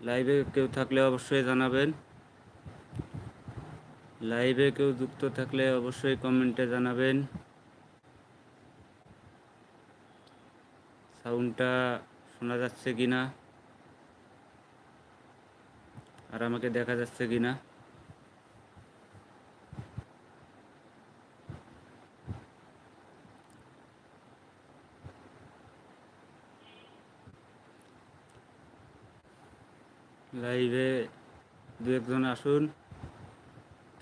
লাইভে কেউ থাকলে অবশ্যই জানাবেন। লাইভে কেউ যুক্ত থাকলে অবশ্যই কমেন্টে জানাবেন। সাউন্ডটা শোনা যাচ্ছে কি না আর আমাকে দেখা যাচ্ছে কি লাইভে দু একজন আসুন।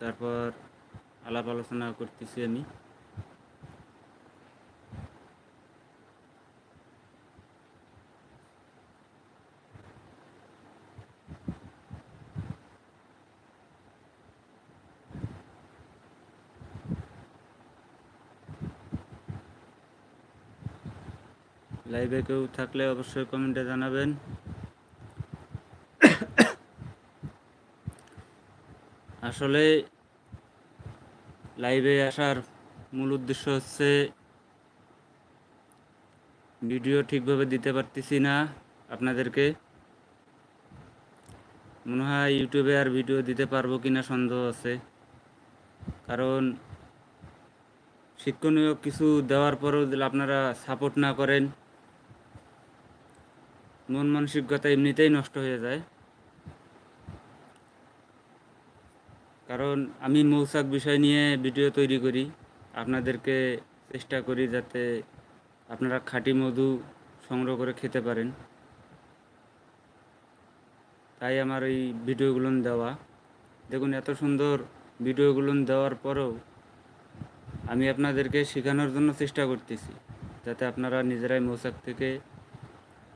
তারপর আলাপ আলোচনা করতেছি আমি। লাইভে কেউ থাকলে অবশ্যই কমেন্টে জানাবেন। আসলে লাইভে আসার মূল উদ্দেশ্য হচ্ছে ভিডিও ঠিকভাবে দিতে পারতেছি না আপনাদেরকে। মনে হয় ইউটিউবে আর ভিডিও দিতে পারব কিনা সন্দেহ আছে। কারণ শিক্ষণীয় কিছু দেওয়ার পরেও আপনারা সাপোর্ট না করেন, মন মানসিকতা এমনিতেই নষ্ট হয়ে যায়। কারণ আমি মৌচাক বিষয় নিয়ে ভিডিও তৈরি করি। আপনাদেরকে চেষ্টা করি যাতে আপনারা খাঁটি মধু সংগ্রহ করে খেতে পারেন। তাই আমার এই ভিডিওগুলো দেওয়া। দেখুন, এত সুন্দর ভিডিওগুলো দেওয়ার পরেও আমি আপনাদেরকে শেখানোর জন্য চেষ্টা করতেছি, যাতে আপনারা নিজেরাই মৌচাক থেকে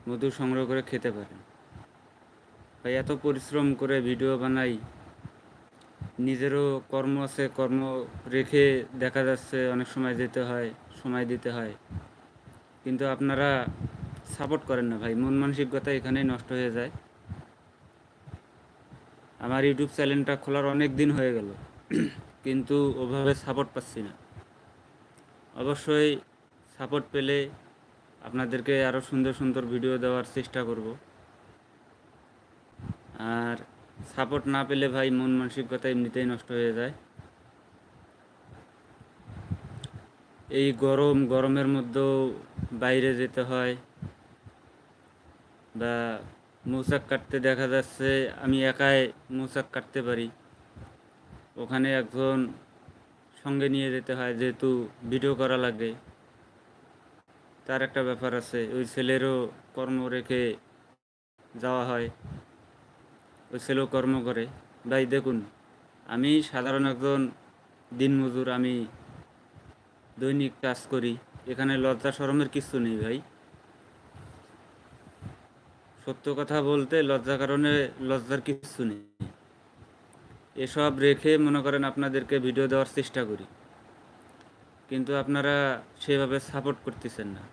মধু সংগ্রহ করে খেতে পারেন। ভাই, এত পরিশ্রম করে ভিডিও বানাই নিজেরও কর্ম আছে, কর্ম রেখে দেখা যাচ্ছে অনেক সময় যেতে হয়, সময় দিতে হয়। কিন্তু আপনারা সাপোর্ট করেন না ভাই, মন মানসিকতা এখানেই নষ্ট হয়ে যায়। আমার ইউটিউব চ্যানেলটা খোলার অনেক দিন হয়ে গেল, কিন্তু ওভাবে সাপোর্ট পাচ্ছি না। অবশ্যই সাপোর্ট পেলে আপনাদেরকে আরও সুন্দর সুন্দর ভিডিও দেওয়ার চেষ্টা করব। আর সাপোর্ট না পেলে ভাই মন মানসিকতা এমনিতেই নষ্ট হয়ে যায়। এই গরম, গরমের মধ্যেও বাইরে যেতে হয় বা মৌচাক কাটতে দেখা যাচ্ছে, আমি একাই মৌচাক কাটতে পারি। ওখানে একজন সঙ্গে নিয়ে যেতে হয়, যেহেতু ভিডিও করা লাগে। তার একটা ব্যাপার আছে, ওই ছেলেরও কর্ম রেখে যাওয়া হয়। ওই ছেলেও কর্ম করে। ভাই, দেখুন, আমি সাধারণ একজন দিনমজুর, আমি দৈনিক কাজ করি। এখানে লজ্জা, শরমের কিছু নেই, ভাই। সত্য কথা বলতে লজ্জা কারণে লজ্জার কিছু নেই। এসব রেখে মনে করেন আপনাদেরকে ভিডিও দেওয়ার চেষ্টা করি। কিন্তু আপনারা সেভাবে সাপোর্ট করতেছেন না।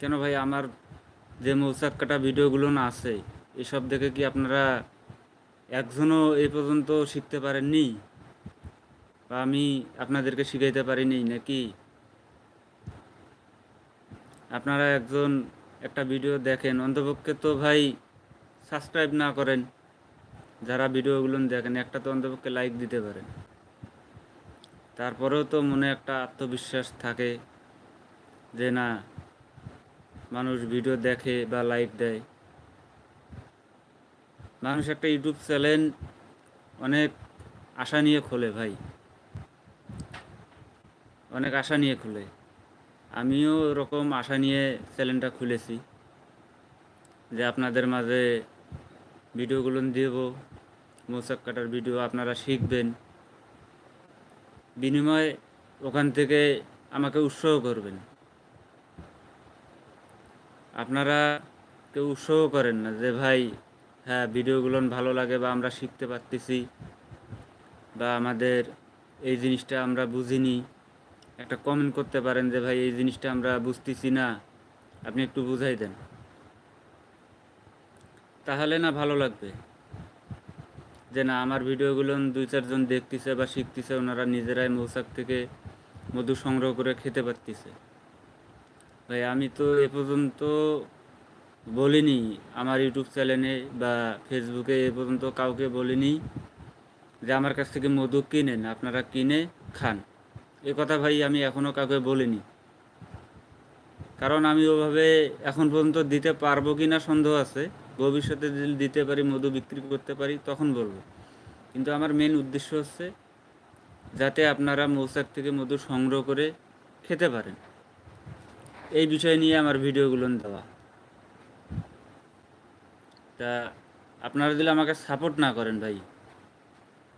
কেন ভাই, আমার যে মৌচাক কাটা ভিডিওগুলো না আছে এসব দেখে কি আপনারা একজনও এই পর্যন্ত শিখতে পারেননি? বা আমি আপনাদেরকে শিখাইতে পারিনি নাকি? আপনারা একজন একটা ভিডিও দেখেন, অন্তপক্ষে তো ভাই সাবস্ক্রাইব না করেন, যারা ভিডিওগুলো দেখেন, একটা তো অন্তপক্ষে লাইক দিতে পারেন। তারপরেও তো মনে একটা আত্মবিশ্বাস থাকে যে না, মানুষ ভিডিও দেখে বা লাইক দেয়। মানুষ একটা ইউটিউব চ্যানেল অনেক আশা নিয়ে খোলে ভাই। অনেক আশা নিয়ে খুলে। আমিও ওরকম আশা নিয়ে চ্যানেলটা খুলেছি যে আপনাদের মাঝে ভিডিওগুলো দেব মৌচাক কাটার ভিডিও আপনারা শিখবেন। বিনিময়ে ওখান থেকে আমাকে উৎসাহ করবেন। আপনারা কেউ উৎসাহ করেন না যে ভাই হ্যাঁ ভিডিওগুলো ভালো লাগে বা আমরা শিখতে পারতেছি বা আমাদের এই জিনিসটা আমরা বুঝিনি, একটা কমেন্ট করতে পারেন যে, ভাই, এই জিনিসটা আমরা বুঝতেছি না। আপনি একটু বুঝাই দেন। তাহলে না ভালো লাগবে যে, না, আমার ভিডিওগুলো দুই চারজন দেখতেছে বা শিখতেছে, ওনারা নিজেরাই মৌচাক থেকে মধু সংগ্রহ করে খেতে পারতেছে। ভাই, আমি তো এ পর্যন্ত বলিনি, আমার ইউটিউব চ্যানেলে বা ফেসবুকে এ পর্যন্ত কাউকে বলিনি যে আমার কাছ থেকে মধু কিনেন, আপনারা কিনে খান। এ কথা ভাই আমি এখনও কাউকে বলিনি। কারণ আমি ওভাবে এখন পর্যন্ত দিতে পারব কি না সন্দেহ আছে, ভবিষ্যতে যদি দিতে পারি, মধু বিক্রি করতে পারি, তখন বলব। কিন্তু আমার মেন উদ্দেশ্য হচ্ছে যাতে আপনারা মৌচাক থেকে মধু সংগ্রহ করে খেতে পারেন। এই বিষয় নিয়ে আমার ভিডিওগুলো দেওয়া। তা আপনারা যদি আমাকে সাপোর্ট না করেন ভাই,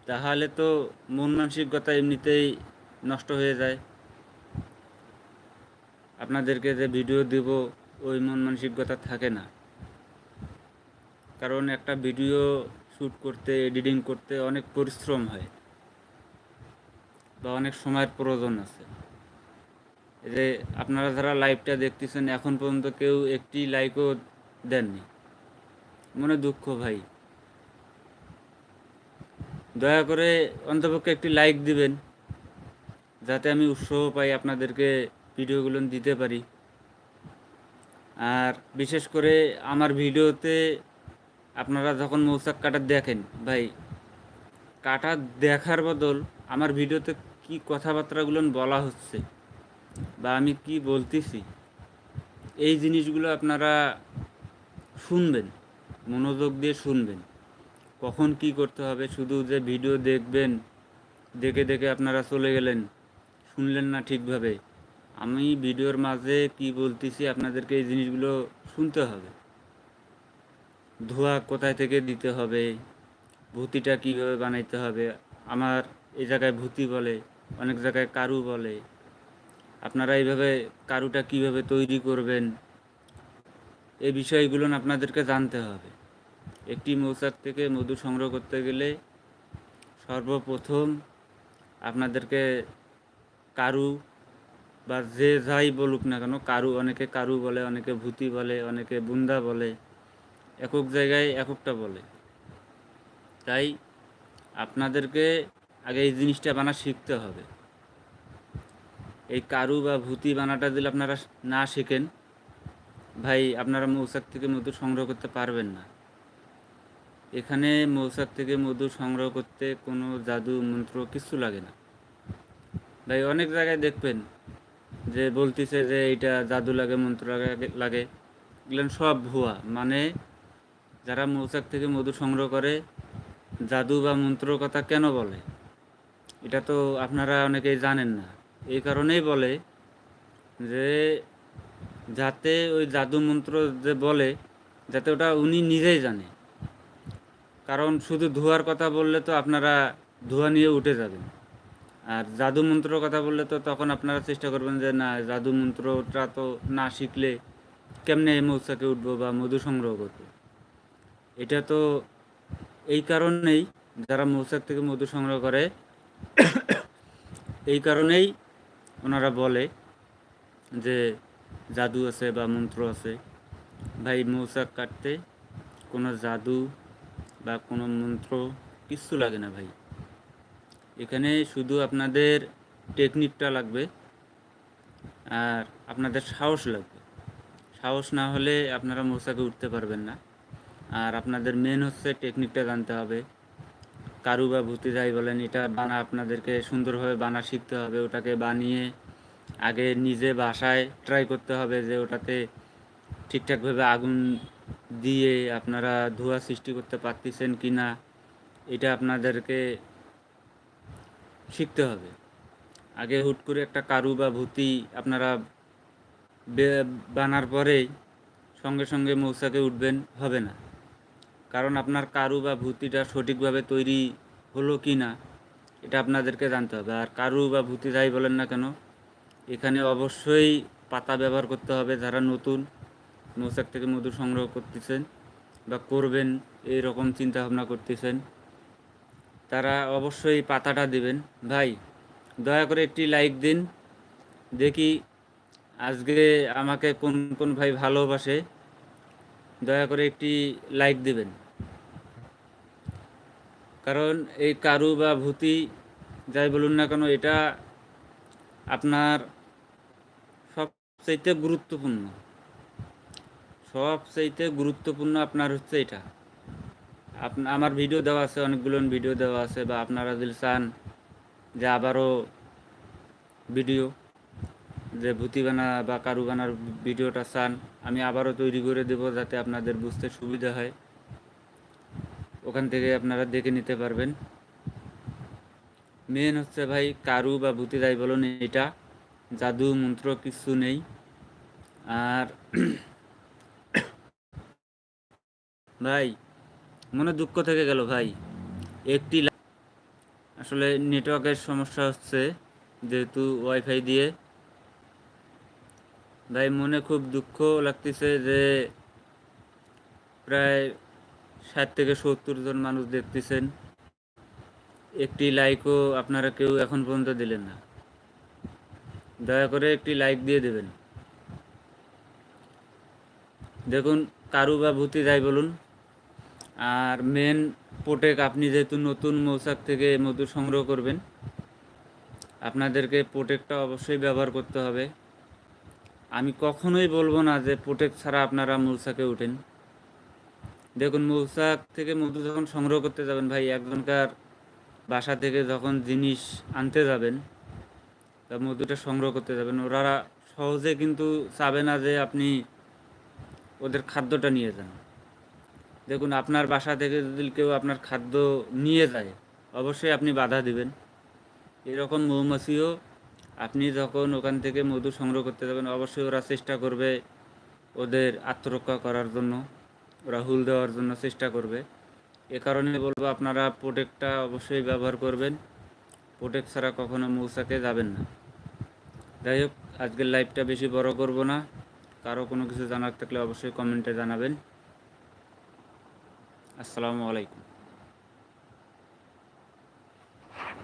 তাহলে তো মন মানসিকতা এমনিতেই নষ্ট হয়ে যায়। আপনাদেরকে যে ভিডিও দেব, ওই মন মানসিকতা থাকে না। কারণ একটা ভিডিও শ্যুট করতে এডিটিং করতে অনেক পরিশ্রম হয় বা অনেক সময়ের প্রয়োজন আছে। যে আপনারা যারা লাইভটা দেখতেছেন, এখন পর্যন্ত কেউ একটি লাইকও দেননি। মনে দুঃখ ভাই। দয়া করে অন্তপক্ষে একটি লাইক দিবেন, যাতে আমি উৎসাহ পাই আপনাদেরকে ভিডিওগুলো দিতে পারি। আর বিশেষ করে আমার ভিডিওতে আপনারা যখন মৌচাক কাটা দেখেন, ভাই, কাটা দেখার বদল আমার ভিডিওতে কি কথাবার্তাগুলো বলা হচ্ছে বা আমি কি বলতেছি, এই জিনিসগুলো আপনারা শুনবেন। মনোযোগ দিয়ে শুনবেন। কখন কি করতে হবে? শুধু যে ভিডিও দেখবেন, দেখে দেখে আপনারা চলে গেলেন, শুনলেন না ঠিকভাবে। আমি ভিডিওর মাঝে কি বলতেছি, আপনাদেরকে এই জিনিসগুলো শুনতে হবে। ধোয়া কোথায় থেকে দিতে হবে? ভুতিটা কীভাবে বানাইতে হবে? আমার এই জায়গায় ভূতি বলে, অনেক জায়গায় কারু বলে। আপনারা এইভাবে কারুটা কীভাবে তৈরি করবেন? এই বিষয়গুলো আপনাদেরকে জানতে হবে। একটি মৌচাক থেকে মধু সংগ্রহ করতে গেলে সর্বপ্রথম আপনাদেরকে কারু বা যে যাই বলুক না কেন, কারু অনেকে কারু বলে, অনেকে ভূতি বলে, অনেকে বুন্দা বলে, একক জায়গায় এককটা বলে। তাই আপনাদেরকে আগে এই জিনিসটা বানা শিখতে হবে। এই কারু বা ভূতি বানাটা যদি আপনারা না শেখেন, ভাই আপনারা মৌচাক থেকে মধু সংগ্রহ করতে পারবেন না। এখানে মৌচাক থেকে মধু সংগ্রহ করতে কোনো জাদু, মন্ত্র কিছু লাগে না। ভাই, অনেক জায়গায় দেখবেন যে বলতেছে যে এটা জাদু লাগে, মন্ত্র লাগে। এগুলো সব ভুয়া। মানে যারা মৌচাক থেকে মধু সংগ্রহ করে, জাদু বা মন্ত্র কথা কেন বলে? এটা তো আপনারা অনেকেই জানেন না। এই কারণেই বলে যে যাতে ওই জাদু মন্ত্র যে বলে, যাতে ওটা উনি নিজেই জানে। কারণ শুধু ধোয়ার কথা বললে তো আপনারা ধোয়া নিয়ে উঠে যাবেন। আর জাদু মন্ত্রর কথা বললে তো তখন আপনারা চেষ্টা করবেন যে, না, জাদু মন্ত্রটা তো না শিখলে কেমনে এই মৌচাকে উঠবো বা মধু সংগ্রহ করব? এটা তো এই কারণেই যারা মৌচাক থেকে মধু সংগ্রহ করে, এই কারণেই ওনারা বলে যে, জাদু আছে বা মন্ত্র আছে। ভাই, মৌচাক কাটতে কোনো জাদু বা কোনো মন্ত্র কিচ্ছু লাগে না ভাই। এখানে শুধু আপনাদের টেকনিকটা লাগবে আর আপনাদের সাহস লাগবে। সাহস না হলে আপনারা মৌচাকে উঠতে পারবেন না। আর আপনাদের মেন হচ্ছে টেকনিকটা জানতে হবে। কারু বা ভূতি যাই বলেন, এটা বানা আপনাদেরকে সুন্দরভাবে বানা শিখতে হবে। ওটাকে বানিয়ে আগে নিজে বাসায় ট্রাই করতে হবে যে ওটাতে ঠিকঠাকভাবে আগুন দিয়ে আপনারা ধোঁয়া সৃষ্টি করতে পারতেছেন কি না, এটা আপনাদেরকে শিখতে হবে। আগে হুট করে একটা কারু বা ভূতি আপনারা বানার পরেই সঙ্গে সঙ্গে মৌচাকে উঠবেন, হবে না। কারণ আপনার কারু বা ভূতিটা সঠিকভাবে তৈরি হলো কি না, এটা আপনাদেরকে জানতে হবে। আর কারু বা ভূতি যাই বলেন না কেন, এখানে অবশ্যই পাতা ব্যবহার করতে হবে যারা নতুন। মৌচাক থেকে মধু সংগ্রহ করতেছেন বা করবেন এই রকম চিন্তা ভাবনা করতেছেন। তারা অবশ্যই পাতাটা দিবেন। ভাই, দয়া করে একটি লাইক দিন। দেখি আজকে আমাকে কোন কোন ভাই ভালোবাসে। দয়া করে একটি লাইক দিবেন। কারণ এই কারু বা ভূতি, যাই বলুন না কেন, এটা আপনার সবচাইতে গুরুত্বপূর্ণ। সবচাইতে গুরুত্বপূর্ণ আপনার হচ্ছে এটা। আমার ভিডিও দেওয়া আছে, অনেকগুলো ভিডিও দেওয়া আছে, বা আপনারা যদি চান যে আবারও ভিডিও যে ভূতিবানা বা কারুবানার ভিডিওটা চান, আমি আবারও তৈরি করে দেব যাতে আপনাদের বুঝতে সুবিধা হয়। ওখান থেকে আপনারা দেখে নিতে পারবেন। মেন হচ্ছে ভাই, কারু বা ভূতি যাই বলুন, এটা জাদু, মন্ত্র, কিছু নেই। আর ভাই, মনে দুঃখ থেকে গেল ভাই। একটি আসলে নেটওয়ার্কের সমস্যা হচ্ছে যেহেতু ওয়াইফাই দিয়ে। ভাই, মনে খুব দুঃখ লাগতেছে যে প্রায় ষাট থেকে সত্তর জন মানুষ দেখতেছেন। একটি লাইকও আপনারা কেউ এখন পর্যন্ত দিলেন না। দয়া করে একটি লাইক দিয়ে দেবেন। দেখুন, কারু বা ভূতি যাই বলুন আর মেন পোটেক আপনি যেহেতু নতুন মৌচাক থেকে মধু সংগ্রহ করবেন, আপনাদেরকে পোটেকটা অবশ্যই ব্যবহার করতে হবে। আমি কখনোই বলব না যে পোটেক ছাড়া আপনারা মৌচাকে উঠেন দেখুন, মৌচাক থেকে মধু যখন সংগ্রহ করতে যাবেন ভাই, একজনকার বাসা থেকে যখন জিনিস আনতে যাবেন তা মধুটা সংগ্রহ করতে যাবেন ওরা সহজে কিন্তু চাবে না যে আপনি ওদের খাদ্যটা নিয়ে যান। দেখুন, আপনার বাসা থেকে যদি কেউ আপনার খাদ্য নিয়ে যায়, অবশ্যই আপনি বাধা দিবেন। এরকম মৌমাছিও আপনি যখন ওখান থেকে মধু সংগ্রহ করতে যাবেন, অবশ্যই ওরা চেষ্টা করবে ওদের আত্মরক্ষা করার জন্য, ওরা হুল দেওয়ার জন্য চেষ্টা করবে। এ কারণে বলব, আপনারা প্রোটেক্টটা অবশ্যই ব্যবহার করবেন। প্রোটেক্ট ছাড়া কখনো মৌচাকে যাবেন না। যাই হোক, আজকের লাইভটা বেশি বড় করব না। কারও কোনো কিছু জানার থাকলে অবশ্যই কমেন্টে জানাবেন। আসসালামু আলাইকুম।